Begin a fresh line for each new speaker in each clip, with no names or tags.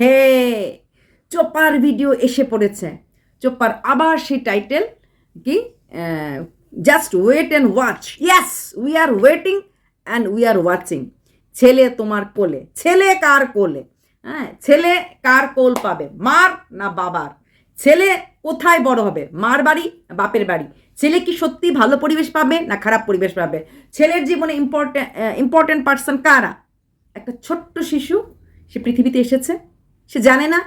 হে চোপার video এসে পড়েছে। চোপার আবার সেই টাইটেল কি? Just wait and watch yes we are waiting and we are watching ছেলে তোমার কোলে। ছেলে কার কোলে? হ্যাঁ ছেলে কার কোল পাবে? মার না বাবার? ছেলে কোথায় বড় হবে? মার বাড়ি বাপের বাড়ি? ছেলে কি সত্যি ভালো পরিবেশ পাবে না খারাপ পরিবেশ পাবে? ছেলের জীবনে ইম্পর্টেন্ট ইম্পর্টেন্ট পার্সন কারা? একটা ছোট্ট শিশু সে পৃথিবীতে এসেছে? সে জানে না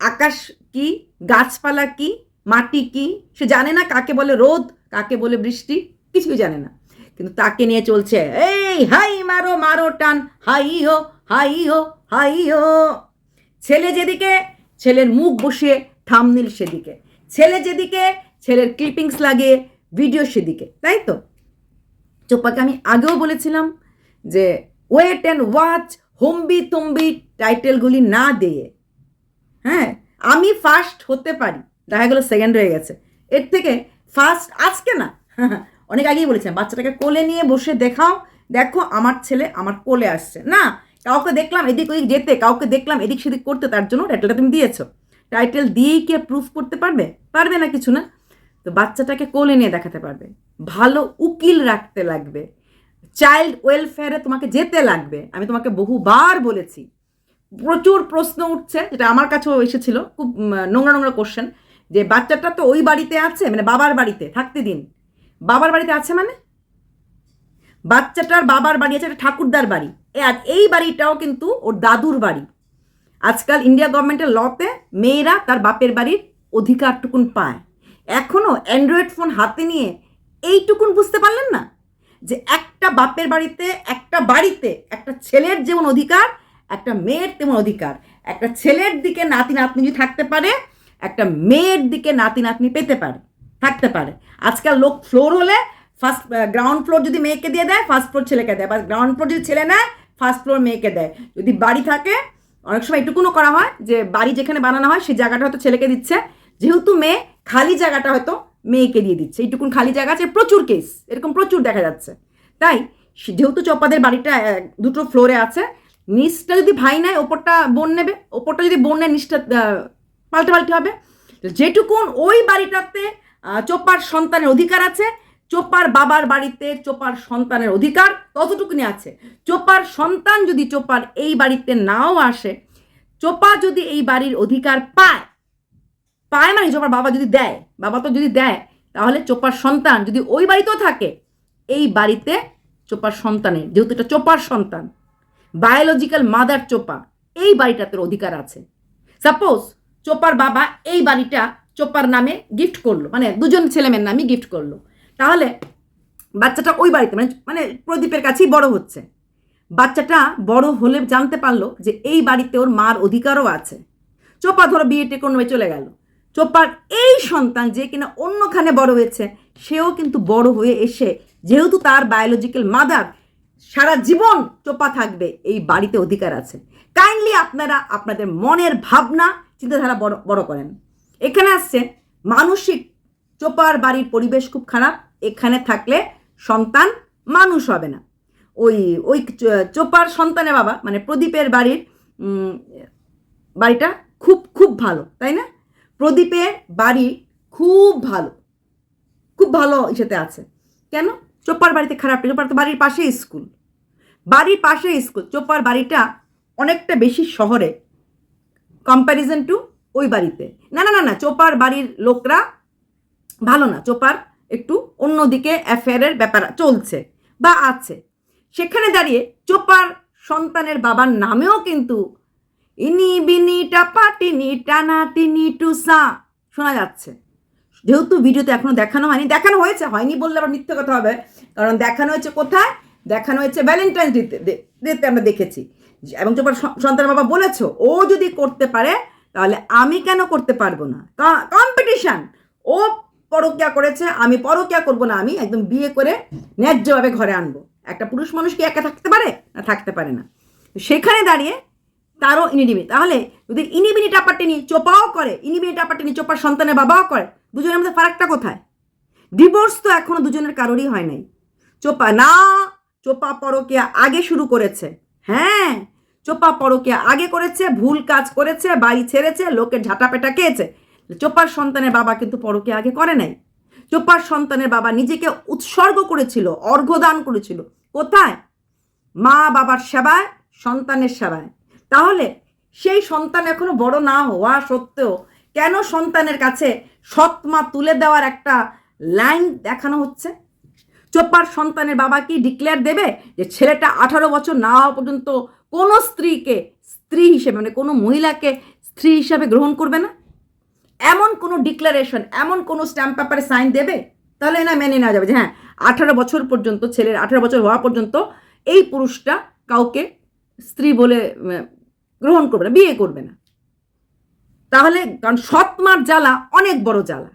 আকাশ কি, গাছপালা কি, মাটি কি? সে জানে না কাকে বলে রোদ, কাকে বলে বৃষ্টি? কিছুই জানে না। কিন্তু তাকে নিয়ে চলছে, এই, হাই, মারো মারো, টান, হাই, হো হাই হো হাই, হো। ছেলে যেদিকে, ছেলের মুখ বসিয়ে থামনিল সেদিকে। ছেলে যেদিকে, ছেলের ক্লিপিংস লাগে ভিডিও সেদিকে, তাই তো? চোপাকে আমি আগেও বলেছিলাম যে, ওয়েট অ্যান্ড ওয়াচ হম্বি তম্বি টাইটেলগুলি না দিয়ে। হ্যাঁ আমি ফার্স্ট হতে পারি। দেখা গেলো সেকেন্ড হয়ে গেছে। এর থেকে ফার্স্ট আজকে না, অনেক আগেই বলেছিলাম বাচ্চাটাকে কোলে নিয়ে বসে দেখাও। দেখো, আমার ছেলে আমার কোলে আসছে। না, কাউকে দেখলাম এদিক ওদিক যেতে, কাউকে দেখলাম এদিক সেদিক করতে, তার জন্য টাইটেলটা তুমি দিয়েছ। টাইটেল দিয়েই কি প্রুফ করতে পারবে? পারবে না কিছু না। তো বাচ্চাটাকে কোলে নিয়ে দেখাতে পারবে। ভালো উকিল রাখতে লাগবে। চাইল্ড ওয়েলফেয়ারে তোমাকে যেতে লাগবে। আমি তোমাকে বহুবার বলেছি। প্রচুর প্রশ্ন উঠছে, যেটা আমার কাছেও এসেছিল, খুব নোংরা নোংরা কোশ্চেন যে বাচ্চাটা তো ওই বাড়িতে আছে মানে বাবার বাড়িতে, থাকতে দিন। বাবার বাড়িতে আছে মানে? বাচ্চাটার বাবার বাড়ি আছে একটা ঠাকুরদার বাড়ি। আর এই বাড়িটাও কিন্তু ওর দাদুর বাড়ি। আজকাল ইন্ডিয়া গভর্নমেন্টের লতে মেয়েরা তার বাপের বাড়ির অধিকারটুকুন পায়। এখনও অ্যান্ড্রয়েড ফোন হাতে নিয়ে এইটুকুন বুঝতে পারলেন না? যে একটা বাপের বাড়িতে, একটা বাড়িতে একটা ছেলের যেমন অধিকার, একটা মেয়ের তেমন অধিকার। একটা ছেলের দিকে নাতি নাতনি যদি থাকতে পারে, একটা মেয়ের দিকে নাতি নাতনি পেতে পারে, থাকতে পারে। আজকাল লোক ফ্লোর হলে ফার্স্ট গ্রাউন্ড ফ্লোর যদি মেয়েকে দিয়ে দেয় ফার্স্ট ফ্লোর ছেলেকে দেয়। বা গ্রাউন্ড ফ্লোর যদি ছেলে নেয় ফার্স্ট ফ্লোর মেয়েকে দেয়। যদি বাড়ি থাকে, অনেক সময় এটুকুনও করা হয় যে বাড়ি যেখানে বানানো হয়, সেই জায়গাটা হয়তো ছেলেকে দিচ্ছে। যেহেতু মেয়ে, খালি জায়গাটা হয়তো মেয়েকে দিয়ে দিচ্ছে। এইটুকুন খালি জায়গা আছে, প্রচুর কেস এরকম প্রচুর দেখা যাচ্ছে। তাই যেহেতু চপাদের বাড়িটা দুটো ফ্লোরে আছে, নিচটা যদি ভাই নেয়, ওপরটা বোন নেবে, ওপরটা যদি বোন নেয়, নিচটা পাল্টে পাল্টে হবে। যেটুকুন ওই বাড়িটাতে চোপার সন্তানের অধিকার আছে, চোপার বাবার বাড়িতে চোপার সন্তানের অধিকার ততটুকুনি আছে। চোপার সন্তান যদি চোপার এই বাড়িতে নাও আসে, চোপা যদি এই বাড়ির অধিকার পায় পায় মানে চোপার বাবা যদি দেয়, বাবা তো যদি দেয়, তাহলে চোপার সন্তান যদি ওই বাড়িতেও থাকে, এই বাড়িতে চোপার সন্তানের যেহেতু এটা চোপার সন্তান বায়োলজিক্যাল মাদার চোপা, এই বাড়িটাতে অধিকার আছে। সাপোজ চোপার বাবা এই বাড়িটা চোপার নামে গিফট করল মানে দুজন ছেলেমেয়ের নামে গিফট করল, তাহলে বাচ্চাটা ওই বাড়িতে মানে মানে প্রদীপের কাছেই বড় হচ্ছে। বাচ্চাটা বড় হলে জানতে পারল যে এই বাড়িতে ওর মার অধিকারও আছে। চোপা ধরো বিয়েটে কোনো চলে গেল। চোপার এই সন্তান যে কিনা অন্যখানে বড় হয়েছে, সেও কিন্তু বড় হয়ে এসে, যেহেতু তার বায়োলজিক্যাল মাদার সারা জীবন চোপা থাকবে, এই বাড়িতে অধিকার আছে। কাইন্ডলি আপনারা আপনাদের মনের ভাবনা, চিন্তাধারা বড় বড় করেন। এখানে আসছে, মানসিক চোপার বাড়ির পরিবেশ খুব খারাপ, এখানে থাকলে সন্তান মানুষ হবে না। ওই ওই চোপার সন্তানের বাবা মানে প্রদীপের বাড়ির বাড়িটা খুব খুব ভালো, তাই না? প্রদীপের বাড়ি খুব ভালো। খুব ভালো ইসেতে আছে। কেন? চোপার বাড়িতে খারাপ না, চোপার তো বাড়ির পাশে স্কুল। বাড়ির পাশে স্কুল। চোপার বাড়িটা অনেকটা বেশি শহরে কম্প্যারিজন টু ওই বাড়িতে। না না না না চোপার বাড়ির লোকরা ভালো না। চোপার একটু অন্যদিকে অ্যাফেয়ারের ব্যাপার চলছে বা আছে। সেখানে দাঁড়িয়ে চোপার সন্তানের বাবার নামেও কিন্তু ইনি বিনি টাপা টিনি টানা টিনি টুসা শোনা যাচ্ছে। যেহেতু ভিডিওতে এখনও দেখানো হয়নি, দেখানো হয়েছে, হয়নি বললে আবার মিথ্যে কথা হবে। কারণ দেখানো হয়েছে কোথায়? দেখানো হয়েছে ভ্যালেন্টাইন্স ডেতে আমরা দেখেছি। এবং চোপার স- সন্তানের বাবা বলেছ, ও যদি করতে পারে, তাহলে আমি কেন করতে পারব না? কম্পিটিশন ও পরকিয়া করেছে, আমি পরকিয়া করব না, আমি একদম বিয়ে করে ন্যায্যভাবে ঘরে আনব। একটা পুরুষ মানুষ কি একা থাকতে পারে? না, থাকতে পারে না। সেখানে দাঁড়িয়ে তারও ইনিডিমি। তাহলে যদি ইনিবিনি টাপাটিনি চোপাও করে, ইনিবিনি টাপাটিনি চোপার সন্তানের বাবাও করে, দুজনের মধ্যে ফারাকটা কোথায়? ডিভোর্স তো এখনও দুজনের কারোরই হয় নাই। চোপা না, চোপা পরকিয়া আগে শুরু করেছে। হ্যাঁ চোপা পরকে আগে করেছে, ভুল কাজ করেছে, বাড়ি ছেড়েছে, লোকের ঝাঁটা পেটা খেয়েছে। চোপার সন্তানের বাবা কিন্তু পরকে আগে করে নাই। চোপার সন্তানের বাবা নিজেকে উৎসর্গ করেছিল অর্ঘ্যদান করেছিল। কোথায়? মা বাবার সেবায়, সন্তানের সেবায়। তাহলে সেই সন্তান এখনও বড় না হওয়া সত্ত্বেও কেন সন্তানের কাছে সৎমা তুলে দেওয়ার একটা লাইন দেখানো হচ্ছে? চোপার সন্তানের বাবা কি ডিক্লেয়ার দেবে যে ছেলেটা আঠারো বছর না হওয়া পর্যন্ত কোনো স্ত্রীকে স্ত্রী হিসেবে মানে কোনো মহিলাকে স্ত্রী হিসাবে গ্রহণ করবে না? এমন কোনো ডিক্লারেশন এমন কোনো স্ট্যাম্প পেপারে সাইন দেবে? তাহলে না মেনে নেওয়া যাবে যে হ্যাঁ আঠারো বছর পর্যন্ত ছেলের আঠারো বছর হওয়া পর্যন্ত এই পুরুষটা কাউকে স্ত্রী বলে গ্রহণ করবে না, বিয়ে করবে না। তাহলে কারণ সৎ মার জ্বালা অনেক বড় জ্বালা।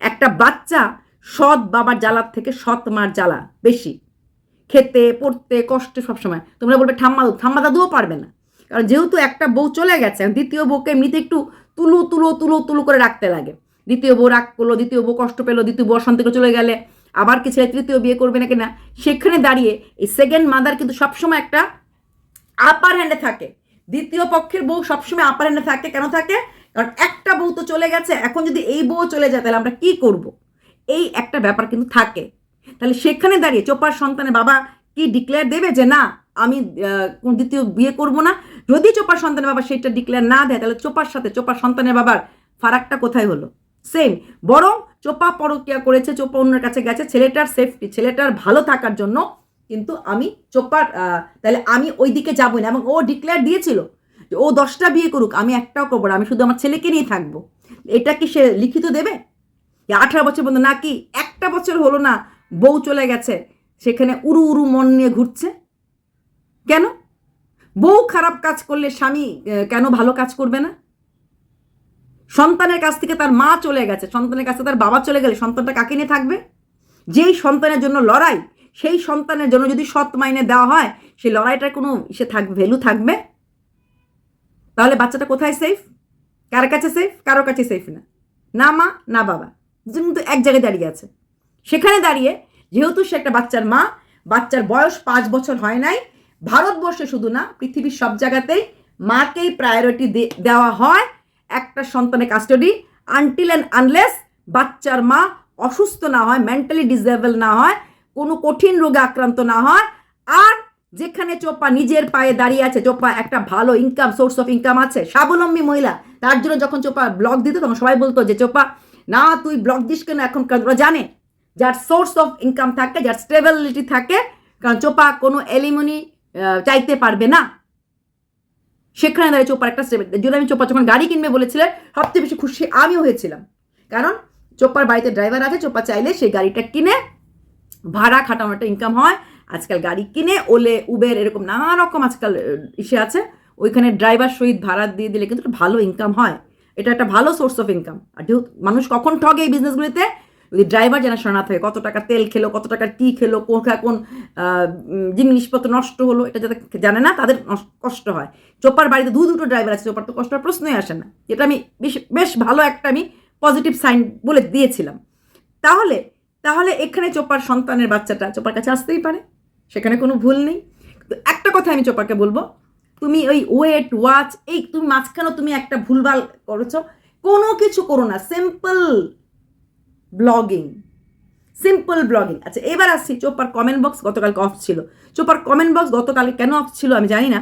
একটা বাচ্চা সৎ বাবার জ্বালার থেকে সৎ মার জ্বালা বেশি। খেতে, পড়তে, কষ্টে সবসময়। তোমরা বলবে, ঠাম্মা ঠাম্মা দাদুও পারবে না। কারণ যেহেতু একটা বউ চলে গেছে দ্বিতীয় বউকে এমনিতে একটু তুলু, তুলো তুলো তুলো করে রাখতে লাগে। দ্বিতীয় বউ রাগ করল, দ্বিতীয় বউ কষ্ট পেল, দ্বিতীয় বউ অশান্তি করে চলে গেলে। আবার কি ছেলে তৃতীয় বিয়ে করবে না কিনা? সেখানে দাঁড়িয়ে এই সেকেন্ড মাদার কিন্তু সবসময় একটা আপার হ্যান্ডে থাকে। দ্বিতীয় পক্ষের বউ সবসময় আপার হ্যান্ডে থাকে, কেন থাকে? কারণ একটা বউ তো চলে গেছে, এখন যদি এই বউ চলে যায়, তাহলে আমরা কি করব? এই একটা ব্যাপার কিন্তু থাকে। তাহলে সেখানে দাঁড়িয়ে চোপার সন্তানের বাবা কি ডিক্লেয়ার দেবে যে না, আমি কোন দ্বিতীয় বিয়ে করব না? যদি চোপার সন্তানের বাবা সেটা ডিক্লেয়ার না দেয়, তাহলে চোপার সাথে, চোপার সন্তানের বাবার ফারাকটা কোথায় হলো? সেম বরং চোপা পরকিয়া করেছে, চোপা অন্যের কাছে গেছে, ছেলেটার সেফটি ছেলেটার ভালো থাকার জন্য কিন্তু আমি চোপার তাহলে আমি ওই দিকে যাব না। এবং ও ডিক্লেয়ার দিয়েছিল যে ও দশটা বিয়ে করুক, আমি একটাও করব না, আমি শুধু আমার ছেলেকে নিয়ে থাকব। এটা কি সে লিখিত দেবে? আঠারো বছর পর্যন্ত নাকি একটা বছর হলো না, বউ চলে গেছে, সেখানে উরু উরু মন নিয়ে ঘুরছে? কেন? বউ খারাপ কাজ করলে স্বামী কেন ভালো কাজ করবে না? সন্তানের কাছ থেকে তার মা চলে গেছে, সন্তানের কাছে তার বাবা চলে গেলে সন্তানটা কাকে নিয়ে থাকবে? যেই সন্তানের জন্য লড়াই সেই সন্তানের জন্য যদি সৎ মাইনে দেওয়া হয় সেই লড়াইটার কোনো সে থাক ভ্যালু থাকবে? তাহলে বাচ্চাটা কোথায় সেফ কার কাছে সেফ কারও কাছে সেফ না। না মা, না বাবা। দুজন কিন্তু এক জায়গায় দাঁড়িয়ে আছে। সেখানে দাঁড়িয়ে যেহেতু সে একটা বাচ্চার মা, বাচ্চার বয়স পাঁচ বছর হয় নাই, ভারতবর্ষে শুধু না, পৃথিবীর সব জায়গাতেই মাকেই প্রায়োরিটি দেওয়া হয় একটা সন্তানের কাস্টডি আনটিল অ্যান্ড আনলেস বাচ্চার মা অসুস্থ না হয় মেন্টালি ডিসেবল না হয় কোনো কঠিন রোগে আক্রান্ত না হয়। আর যেখানে চোপা নিজের পায়ে দাঁড়িয়ে আছে, চোপা একটা ভালো ইনকাম সোর্স অফ ইনকাম আছে। স্বাবলম্বী মহিলা, তার জন্য যখন চোপা ব্লগ দিত, তখন সবাই বলতো যে, চোপা, না, তুই ব্লগ দিস কেন? এখন কারণ জানে যার সোর্স অফ ইনকাম থাকে, যার স্টেবিলিটি থাকে, কারণ চোপা কোনো এলিমনি চাইতে পারবে না। সেখানে দাঁড়িয়ে চোপার একটা স্টেপ যদি আমি চোপা যখন গাড়ি কিনবে বলেছিলেন, সবচেয়ে বেশি খুশি আমিও হয়েছিলাম। কারণ চোপার বাড়িতে ড্রাইভার আছে, চোপা চাইলে সেই গাড়িটা কিনে ভাড়া খাটানো একটা ইনকাম হয়। আজকাল গাড়ি কিনে, ওলে উবের এরকম নানা রকম আজকাল ইসে আছে। ওইখানে ড্রাইভার সহিত ভাড়া দিয়ে দিলে কিন্তু ভালো ইনকাম হয়। এটা একটা ভালো সোর্স অফ ইনকাম আর মানুষ কখন ঠগে এই বিজনেসগুলিতে যদি ড্রাইভার জানাশোনা না থাকে, কত টাকা তেল খেলো, কত টাকা কি খেলো কোথায় কোন জিনিসপত্র নষ্ট হলো, এটা যাতে জানে না, তাদের কষ্ট হয়। চোপার বাড়িতে দু, দুটো ড্রাইভার আছে, চোপার তো কষ্ট প্রশ্নই আসে না। এটা আমি বেশ বেশ ভালো একটা আমি পজিটিভ সাইন বলে দিয়েছিলাম। তাহলে তাহলে এখানে চোপার সন্তানের বাচ্চাটা চোপার কাছে আসতেই পারে, সেখানে কোনো ভুল নেই। একটা কথা আমি চোপাকে বলব, তুমি ওই ওয়েট ওয়াচ এই তুমি মাঝখানেও তুমি একটা ভুলভাল করেছ, কোনো কিছু করো না সিম্পল ব্লগিং সিম্পল ব্লগিং আচ্ছা এবার আসছি চোপার কমেন্ট বক্স গতকালকে অফ ছিল। চোপার কমেন্ট বক্স গতকাল কেন অফ ছিল আমি জানি না।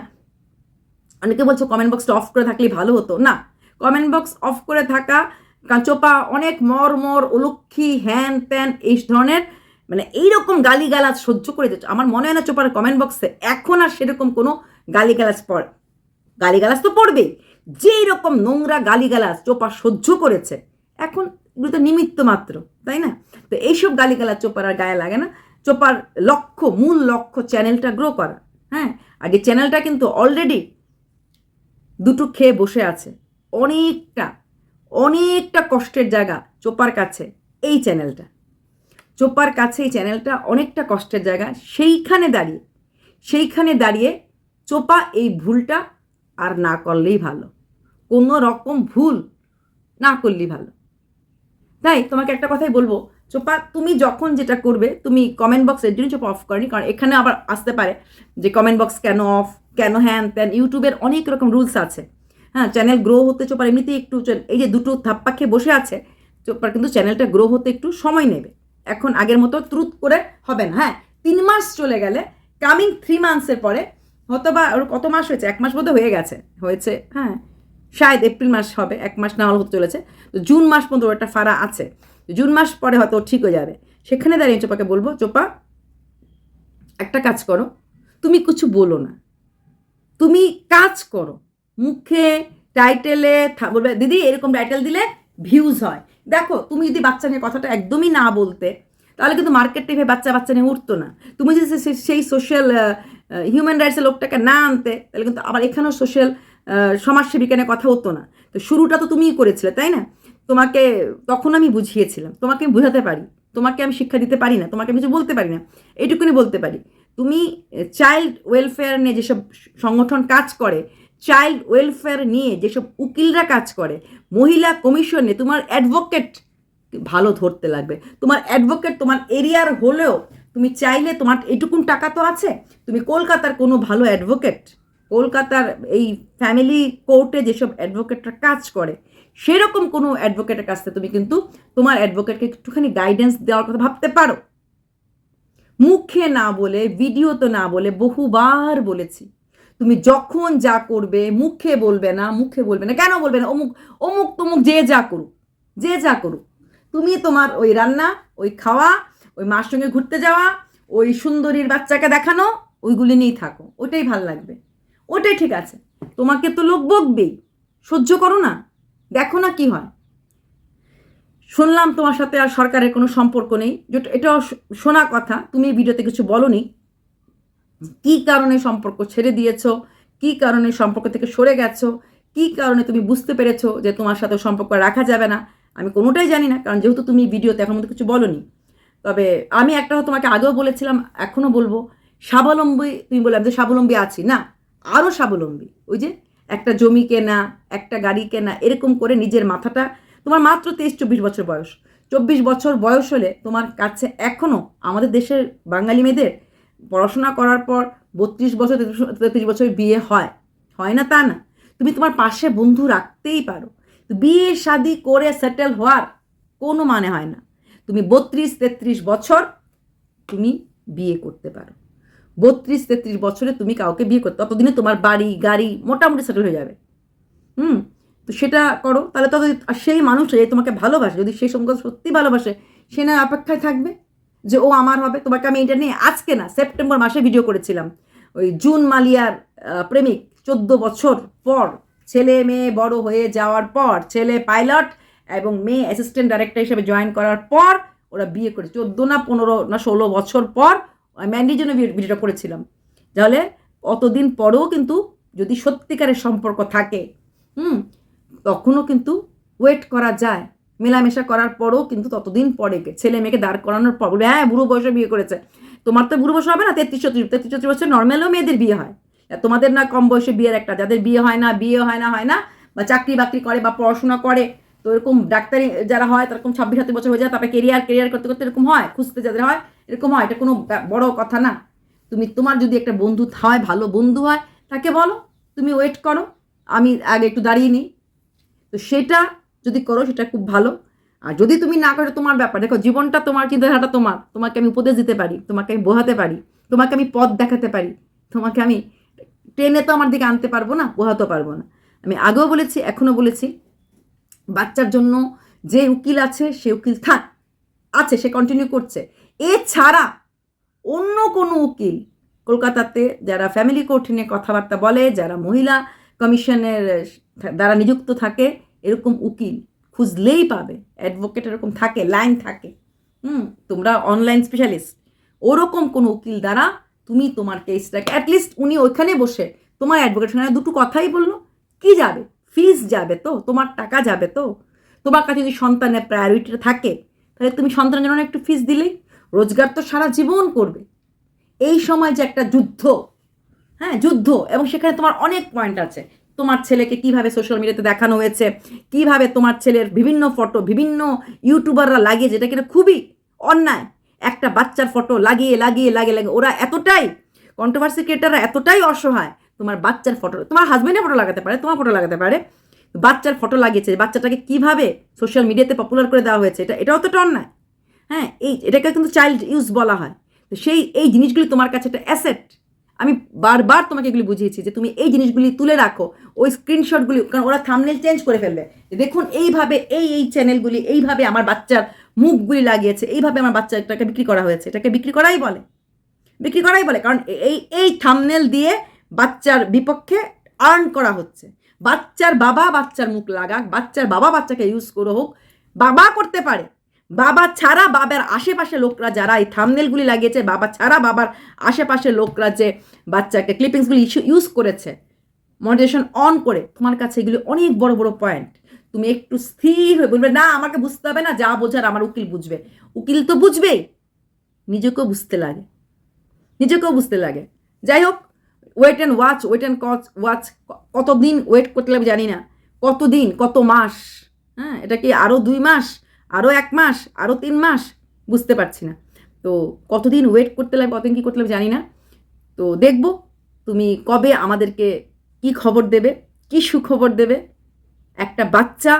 অনেকে বলছো কমেন্ট বক্সটা অফ করে থাকলেই ভালো হতো। না কমেন্ট বক্স অফ করে থাকা কারণ চোপা অনেক মর মর অলক্ষী, হ্যান ত্যান, এই ধরনের মানে এইরকম গালিগালাজ সহ্য করে দিচ্ছে আমার মনে হয় না চোপার কমেন্ট বক্সে এখন আর সেরকম কোনো গালিগালাজ পড়ে, গালিগালাজ তো পড়বেই। যেই রকম নোংরা গালিগালাজ চোপা সহ্য করেছে, এখন এগুলো তো নিমিত্ত মাত্র, তাই না? তো এইসব গালিগালাজ চোপার আর গায়ে লাগে না। চোপার লক্ষ্য, মূল লক্ষ্য চ্যানেলটা গ্রো করা হ্যাঁ? আর এই চ্যানেলটা কিন্তু অলরেডি দুটো খেয়ে বসে আছে, অনেকটা। অনেকটা কষ্টের জায়গা চোপার কাছে এই চ্যানেলটা। চোপার কাছে এই চ্যানেলটা অনেকটা কষ্টের জায়গা। সেইখানে দাঁড়িয়ে সেইখানে দাঁড়িয়ে চোপা এই ভুলটা আর না করলেই ভালো। কোনো রকম ভুল না করলেই ভালো। তাই তোমাকে একটা কথাই বলব, চোপা তুমি যখন যেটা করবে, তুমি কমেন্ট বক্স এর জন্য চোপা অফ করেনি, কারণ এখানে আবার আসতে পারে যে কমেন্ট বক্স কেন অফ কেন হ্যান ত্যান ইউটিউবের অনেক রকম রুলস আছে। হ্যাঁ চ্যানেল গ্রো হতে চোপার এমনিতেই একটু এই যে দুটো থাপ্পা খেয়ে বসে আছে, চোপার কিন্তু চ্যানেলটা গ্রো হতে একটু সময় নেবে। এখন আগের মতো ত্রুত করে হবে না হ্যাঁ? তিন মাস চলে গেলে কামিং থ্রি মান্থসের পরে হয়তো বা ওর কত মাস হয়েছে? এক মাস বোধহয় হয়ে গেছে, হয়েছে হ্যাঁ? শায়দ এপ্রিল মাস হবে, এক মাস না হলে হতে চলেছে। তো জুন মাস পর্যন্ত ওর একটা ফাড়া আছে জুন মাস পরে হয়তো ঠিক হয়ে যাবে। সেখানে দাঁড়িয়ে চোপাকে বলব, চোপা, একটা কাজ করো, তুমি কিছু বলো না। তুমি কাজ করো মুখে টাইটেলে বলবে, দিদি, এরকম টাইটেল দিলে ভিউজ হয়। দেখো, তুমি যদি বাচ্চা নিয়ে কথাটা একদমই না বলতে, তাহলে কিন্তু মার্কেট টিভে বাচ্চা বাচ্চা নিয়ে উঠতো না। তুমি যদি সেই সোশ্যাল হিউম্যান রাইটসের লোকটাকে না আনতে, তাহলে কিন্তু আবার এখানেও সোশ্যাল সমাজসেবিকা নিয়ে কথা হতো না। তো শুরুটা তো তুমিই করেছিলে, তাই না? তোমাকে তখন আমি বুঝিয়েছিলাম, তোমাকে আমি বোঝাতে পারি, তোমাকে আমি শিক্ষা দিতে পারি না, তোমাকে আমি কিছু বলতে পারি না এইটুকুনি বলতে পারি। তুমি চাইল্ড ওয়েলফেয়ার নিয়ে যেসব সংগঠন কাজ করে চাইল্ড ওয়েলফেয়ার নিয়ে যেসব উকিলরা কাজ করে, মহিলা কমিশনে তোমার অ্যাডভোকেট ভালো ধরতে লাগবে। তোমার অ্যাডভোকেট তোমার এরিয়ার হলেও তুমি চাইলে তোমার এটুকুন টাকা তো আছে, তুমি কলকাতার কোনো ভালো অ্যাডভোকেট কলকাতার এই ফ্যামিলি কোর্টে যেসব অ্যাডভোকেটরা কাজ করে, সেরকম কোনো অ্যাডভোকেটের কাছ থেকে তুমি কিন্তু তোমার অ্যাডভোকেটকে একটুখানি গাইডেন্স দেওয়ার কথা ভাবতে পারো। মুখে না বলে ভিডিও তো না বলে বহুবার বলেছি। তুমি যখন যা করবে, মুখে বলবে না, মুখে বলবে না। কেন বলবে না? অমুক অমুক, তমুক, যে যা করুক, যে যা করুক। তুমি তোমার ওই রান্না, ওই খাওয়া, ওই মার সঙ্গে ঘুরতে যাওয়া, ওই সুন্দরীর বাচ্চাকে দেখানো, ওইগুলি নিয়েই থাকো। ওটাই ভালো লাগবে। ওটাই ঠিক আছে। তোমাকে তো লোক বকবেই। সহ্য করো না। দেখো না কি হয়। শুনলাম তোমার সাথে আর সরকারের কোনো সম্পর্ক নেই। এটাও শোনা কথা। তুমি ভিডিওতে কিছু বলনি। কি কারণে সম্পর্ক ছেড়ে দিয়েছ? কি কারণে সম্পর্ক থেকে সরে গেছো? কি কারণে তুমি বুঝতে পেরেছ যে তোমার সাথে সম্পর্ক রাখা যাবে না? আমি কোনোটাই জানি না, কারণ যেহেতু তুমি ভিডিওতে এখন মধ্যে কিছু বলনি। তবে আমি একটা তোমাকে আগেও বলেছিলাম, এখনও বলব। স্বাবলম্বী, তুমি বললাম যে স্বাবলম্বী আছি, না, আরও স্বাবলম্বী। ওই যে একটা জমি কেনা, একটা গাড়ি কেনা, এরকম করে নিজের মাথাটা, তোমার মাত্র তেইশ, চব্বিশ বছর বয়স। চব্বিশ বছর বয়স হলে তোমার কাছে এখনও আমাদের দেশের বাঙালি মেয়েদের পড়াশোনা করার পর বত্রিশ বছর, তেত্রিশ বছর বিয়ে হয়। হয় না তা না। তুমি তোমার পাশে বন্ধু রাখতেই পারো। বিয়ে, শাদি করে সেটেল হওয়ার কোনো মানে হয় না। তুমি বত্রিশ, তেত্রিশ বছর তুমি বিয়ে করতে পারো। বত্রিশ, তেত্রিশ বছরে তুমি কাউকে বিয়ে করতে, ততদিনে তোমার বাড়ি, গাড়ি মোটামুটি সেটেল হয়ে যাবে। হুম? তো সেটা করো। তাহলে তত সেই মানুষ যে তোমাকে ভালোবাসে, যদি সেই সঙ্গে সত্যি ভালোবাসে, সে না অপেক্ষায় থাকবে? যে ও আমার হবে, তোমাকে আমি এটা নিয়ে আজকে না, সেপ্টেম্বর মাসে ভিডিও করেছিলাম। ওই জুন মালিয়ার প্রেমিক, চোদ্দ বছর পর ছেলে মেয়ে বড় হয়ে যাওয়ার পর ছেলে পাইলট এবং মেয়ে অ্যাসিস্ট্যান্ট ডাইরেক্টর হিসেবে জয়েন করার পর ওরা বিয়ে করে, চোদ্দ না পনেরো না ষোলো বছর পর ম্যান্ডির জন্য ভিডিওটা করেছিলাম। তাহলে অতদিন পরেও কিন্তু যদি সত্যিকারের সম্পর্ক থাকে, হুম, তখনও কিন্তু ওয়েট করা যায়। মেলামেশা করার পরও কিন্তু ততদিন পরে ছেলে মেয়েকে দাঁড় করানোর পর হ্যাঁ বুড়ো বয়সে বিয়ে করেছে। তোমার তো বুড়ো বয়স হবে না? তেত্রিশ, চৌত্রিশ তেত্রিশ, চৌত্রিশ বছর নর্মালও মেয়েদের বিয়ে হয়। তোমাদের না কম বয়সে বিয়ের একটা? যাদের বিয়ে হয় না, বিয়ে হয় না হয় না, বা চাকরি বাকরি করে বা পড়াশোনা করে, তো এরকম ডাক্তারি যারা হয় তারকম ছাব্বিশ সাত বছর হয়ে যায়, তারপরে কেরিয়ার কেরিয়ার করতে করতে এরকম হয়, খুঁজতে যাদের হয়, এরকম হয়। এটা কোনো বড় কথা না। তুমি, তোমার যদি একটা বন্ধু হয়, ভালো বন্ধু হয়, তাকে বলো, তুমি ওয়েট করো, আমি আগে একটু দাঁড়িয়ে নিই। তো সেটা যদি করো সেটা খুব ভালো। আর যদি তুমি না করো তোমার ব্যাপার, দেখো জীবনটা তোমার, চিন্তাধারাটা তোমার। তোমাকে আমি উপদেশ দিতে পারি, তোমাকে আমি বোঝাতে পারি, তোমাকে আমি পথ দেখাতে পারি, তোমাকে আমি ট্রেনে তো আমার দিকে আনতে পারব না বোঝাতে পারব না। আমি আগেও বলেছি, এখনও বলেছি, বাচ্চার জন্য যে উকিল আছে, সে উকিল থাক, আছে, সে কন্টিনিউ করছে। এছাড়া অন্য কোনো উকিল, কলকাতাতে যারা ফ্যামিলি কোর্ট নিয়ে কথাবার্তা বলে, যারা মহিলা কমিশনের দ্বারা নিযুক্ত থাকে এরকম উকিল খুঁজলেই পাবে অ্যাডভোকেট এরকম থাকে লাইন থাকে। হুম, তোমরা অনলাইন স্পেশালিস্ট ওরকম কোনো উকিল দ্বারা তুমি তোমার কেসটাকে অ্যাটলিস্ট উনি ওইখানে বসে তোমার অ্যাডভোকেট সঙ্গে দুটো কথাই বলল। কি যাবে? ফিস যাবে তো? তোমার টাকা যাবে তো? তোমার কাছে যদি সন্তানের প্রায়োরিটিটা থাকে, তাহলে তুমি সন্তানের জন্য একটু ফিস দিলেই রোজগার তো সারা জীবন করবে। এই সময় যে একটা যুদ্ধ হ্যাঁ যুদ্ধ, এবং সেখানে তোমার অনেক পয়েন্ট আছে। তোমার ছেলেকে কীভাবে সোশ্যাল মিডিয়াতে দেখানো হয়েছে? কীভাবে তোমার ছেলের বিভিন্ন ফটো বিভিন্ন ইউটিউবাররা লাগিয়ে, যেটা কিনা খুবই অন্যায়, একটা বাচ্চার ফটো লাগিয়ে লাগিয়ে লাগিয়ে লাগিয়ে, ওরা এতটাই কন্ট্রোভার্সি ক্রিয়েটাররা এতটাই অসহায়, তোমার বাচ্চার ফটো তোমার হাজব্যান্ডের ফটো লাগাতে পারে, তোমার ফটো লাগাতে পারে, বাচ্চার ফটো লাগিয়েছে, বাচ্চাটাকে কীভাবে সোশ্যাল মিডিয়াতে পপুলার করে দেওয়া হয়েছে, এটা এটা অতটা অন্যায়। হ্যাঁ এই এটাকে কিন্তু চাইল্ড ইউজ বলা হয়। তো সেই, এই জিনিসগুলি তোমার কাছে একটা অ্যাসেট আমি বারবার তোমাকে এগুলি বুঝিয়েছি যে তুমি এই জিনিসগুলি তুলে রাখো, ওই স্ক্রিনশটগুলি কারণ ওরা থামনেল চেঞ্জ করে ফেলবে। দেখুন, এইভাবে এই এই চ্যানেলগুলি এইভাবে আমার বাচ্চার মুখগুলি লাগিয়েছে, এইভাবে আমার বাচ্চাটাকে বিক্রি করা হয়েছে। এটাকে বিক্রি করাই বলে। বিক্রি করাই বলে, কারণ এই এই থামনেল দিয়ে বাচ্চার বিপক্ষে আর্ন করা হচ্ছে। বাচ্চার বাবা বাচ্চার মুখ লাগাক, বাচ্চার বাবা বাচ্চাকে ইউজ করে হোক, বাবা করতে পারে। বাবা ছাড়া বাবার আশেপাশে লোকরা যারা, এই থামনেলগুলি লাগিয়েছে, বাবা ছাড়া বাবার আশেপাশে লোকরা যে বাচ্চাকে ক্লিপিংসগুলি ইউজ করেছে মনিটাইজেশন অন করে, তোমার কাছে এগুলি অনেক বড় বড় পয়েন্ট তুমি একটু স্থির হয়ে বলবে, না, আমাকে বুঝতে হবে না, যা বোঝার আমার উকিল বুঝবে। উকিল তো বুঝবেই, নিজেকেও বুঝতে লাগে, নিজেকেও বুঝতে লাগে। যাই হোক wait and watch wait and কচ ওয়াচ কতদিন ওয়েট করতে লাগবে জানি না, কতদিন, কত মাস হ্যাঁ এটা কি আরও দুই মাস? আরও এক মাস আরও তিন মাস, বুঝতে পারছি না। তো কতদিন ওয়েট করতে লাগবে, কতদিন কী করতে লাগবে জানি না। তো দেখব তুমি কবে আমাদেরকে কি খবর দেবে, কি সুখবর দেবে। একটা বাচ্চা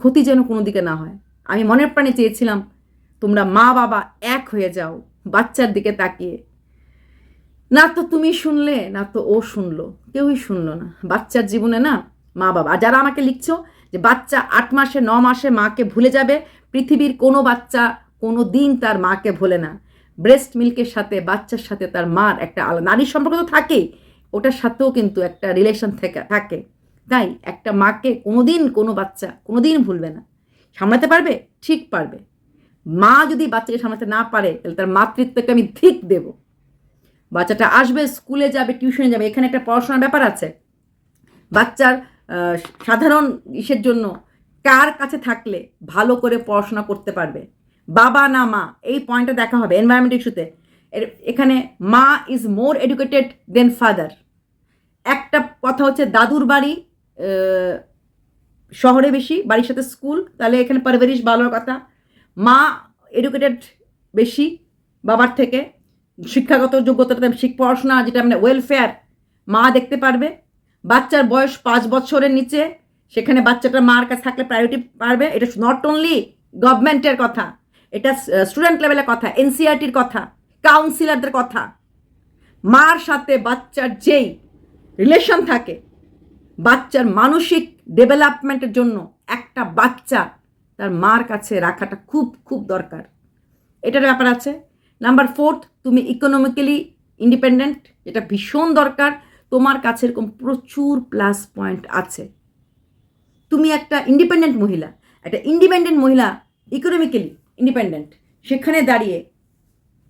ক্ষতি যেন কোনো দিকে না হয়। আমি মনের প্রাণে চেয়েছিলাম, তোমরা মা বাবা এক হয়ে যাও, বাচ্চার দিকে তাকিয়ে। না তো তুমি শুনলে, না তো ও শুনলো, কেউই শুনলো না। বাচ্চার জীবনে না মা বাবা, আর যারা আমাকে লিখছো যে বাচ্চা আট মাসে, ন মাসে মাকে ভুলে যাবে, পৃথিবীর কোনো বাচ্চা কোনো দিন তার মাকে ভোলে না। ব্রেস্ট মিল্কের সাথে, বাচ্চার সাথে তার মার একটা আলাদা নারীর সম্পর্ক তো থাকেই, ওটার সাথেও কিন্তু একটা রিলেশন থেকে, থাকে। তাই একটা মাকে কোনোদিন কোনো বাচ্চা কোনোদিন ভুলবে না। সামলাতে পারবে? ঠিক পারবে। মা যদি বাচ্চাকে সামলাতে না পারে, তাহলে তার মাতৃত্বকে আমি ঠিক দেব। বাচ্চাটা আসবে, স্কুলে যাবে, টিউশনে যাবে, এখানে একটা পড়াশোনার ব্যাপার আছে। বাচ্চার সাধারণ ইসের জন্য কার কাছে থাকলে ভালো করে পড়াশোনা করতে পারবে? বাবা না মা? এই পয়েন্টটা দেখা হবে এনভায়রনমেন্ট ইস্যুতে এখানে মা is more educated than father একটা কথা হচ্ছে দাদুর বাড়ি শহরে বেশি, বাড়ির সাথে স্কুল তাহলে এখানে পারভারিশ ভালোর কথা। মা এডুকেটেড বেশি বাবার থেকে, শিক্ষাগত যোগ্যতাটা, শিখ, পড়াশোনা, যেটা মানে ওয়েলফেয়ার মা দেখতে পারবে। বাচ্চার বয়স পাঁচ বছরের নিচে, সেখানে বাচ্চাটা মার কাছে থাকলে প্রায়োরিটি পারবে এটা নট অনলি গভর্নমেন্টের কথা, এটা স্টুডেন্ট লেভেলের কথা এনসিআরটির কথা কাউন্সিলরদের কথা। মার সাথে বাচ্চার যেই রিলেশন থাকে, বাচ্চার মানসিক ডেভেলপমেন্টের জন্য একটা বাচ্চা তার মার কাছে রাখাটা খুব খুব দরকার। এটার ব্যাপার আছে। নাম্বার ফোর্থ তুমি ইকোনমিক্যালি ইন্ডিপেন্ডেন্ট এটা ভীষণ দরকার। তোমার কাছে এরকম প্রচুর প্লাস পয়েন্ট আছে। তুমি একটা ইন্ডিপেন্ডেন্ট মহিলা, একটা ইন্ডিপেন্ডেন্ট মহিলা ইকোনমিক্যালি ইন্ডিপেন্ডেন্ট সেখানে দাঁড়িয়ে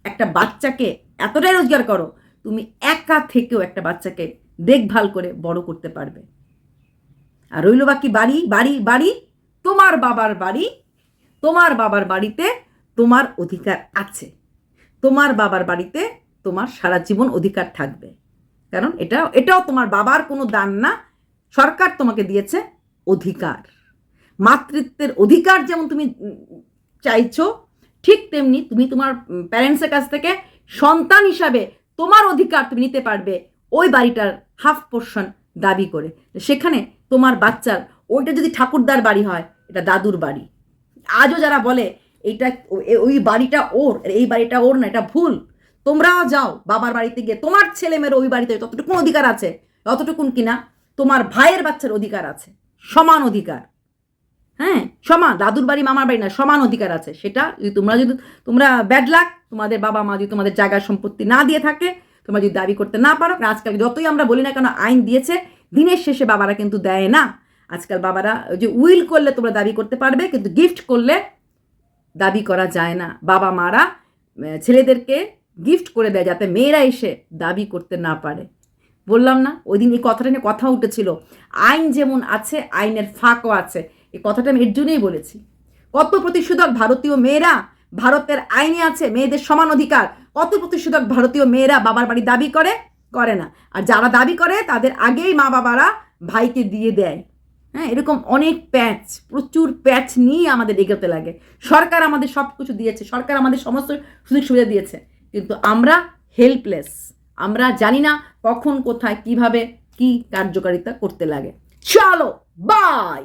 একটা বাচ্চাকে এতটাই রোজগার করো, তুমি একা থেকেও একটা বাচ্চাকে দেখভাল করে বড় করতে পারবে। আর রইল বাকি বাড়ি বাড়ি বাড়ি, তোমার বাবার বাড়ি, তোমার বাবার বাড়িতে তোমার অধিকার আছে। তোমার বাবার বাড়িতে তোমার সারা জীবন অধিকার থাকবে। কারণ এটা, এটাও তোমার বাবার কোনো দান না, সরকার তোমাকে দিয়েছে অধিকার। মাতৃত্বের অধিকার যেমন তুমি চাইছো, ঠিক তেমনি তুমি তোমার প্যারেন্টসের কাছ থেকে সন্তান হিসাবে তোমার অধিকার তুমি নিতে পারবে ওই বাড়িটার হাফ পোর্শন দাবি করে। সেখানে তোমার বাচ্চার, ওইটা যদি ঠাকুরদার বাড়ি হয়, এটা দাদুর বাড়ি। আজও যারা বলে, এইটা, ওই বাড়িটা ওর, এই বাড়িটা ওর না, এটা ভুল। তোমরাও যাও বাবার বাড়িতে গিয়ে। তোমার ছেলে মেয়ের ওই বাড়িতে ততটুকুন অধিকার আছে, যতটুকুন কিনা তোমার ভাইয়ের বাচ্চার অধিকার আছে। সমান অধিকার। হ্যাঁ সমান। দাদুর বাড়ি, মামার বাড়ি না, সমান অধিকার আছে। সেটা যদি তোমরা যদি তোমরা ব্যাড লাক তোমাদের বাবা মা যদি তোমাদের জায়গার সম্পত্তি না দিয়ে থাকে, তোমরা যদি দাবি করতে না পারো আজকাল যতই আমরা বলি না কেন, আইন দিয়েছে, দিনের শেষে বাবারা কিন্তু দেয় না। আজকাল বাবারা যে উইল করলে তোমরা দাবি করতে পারবে, কিন্তু গিফট করলে দাবি করা যায় না। বাবা মারা ছেলেদেরকে গিফট করে দেয় যাতে মেয়েরা এসে দাবি করতে না পারে। বললাম না ওই দিন এই কথাটা নিয়ে কথা উঠেছিল। আইন যেমন আছে, আইনের ফাঁকও আছে। এই কথাটা আমি এর জন্যই বলেছি। কত প্রতিষেধক ভারতীয় মেয়েরা ভারতের আইনে আছে, মেয়েদের সমান অধিকার। কত প্রতিষেধক ভারতীয় মেয়েরা বাবার বাড়ি দাবি করে? করে না। আর যারা দাবি করে, তাদের আগেই মা বাবারা ভাইকে দিয়ে দেয়। হ্যাঁ এরকম অনেক প্যাচ, প্রচুর প্যাচ নিয়ে আমাদের এগোতে লাগে। সরকার আমাদের সব কিছু দিয়েছে। সরকার আমাদের সমস্ত সুযোগ সুবিধা দিয়েছে। কিন্তু আমরা হেল্পলেস আমরা জানি না কখন, কোথায়, কীভাবে, কি কার্যকারিতা করতে লাগে। চলো বাই